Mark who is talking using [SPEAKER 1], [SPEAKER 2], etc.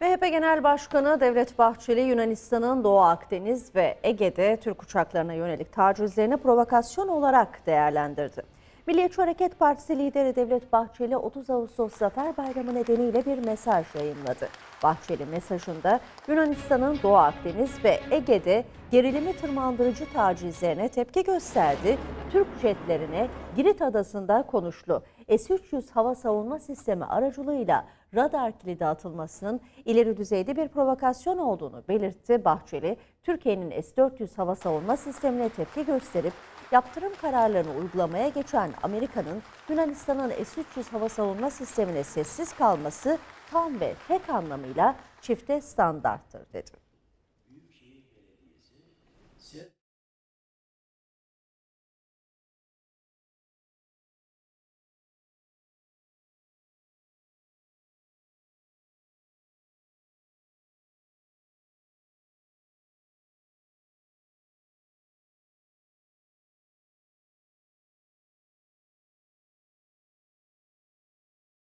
[SPEAKER 1] MHP Genel Başkanı Devlet Bahçeli Yunanistan'ın Doğu Akdeniz ve Ege'de Türk uçaklarına yönelik tacizlerini provokasyon olarak değerlendirdi. Milliyetçi Hareket Partisi lideri Devlet Bahçeli 30 Ağustos Zafer Bayramı nedeniyle bir mesaj yayınladı. Bahçeli mesajında Yunanistan'ın Doğu Akdeniz ve Ege'de gerilimi tırmandırıcı tacizlerine tepki gösterdi. Türk jetlerine Girit adasında konuşlu S-300 hava savunma sistemi aracılığıyla radar kilidi atılmasının ileri düzeyde bir provokasyon olduğunu belirtti Bahçeli. Türkiye'nin S-400 hava savunma sistemine tepki gösterip yaptırım kararlarını uygulamaya geçen Amerika'nın Yunanistan'ın S-300 hava savunma sistemine sessiz kalması tam ve tek anlamıyla çifte standarttır dedi.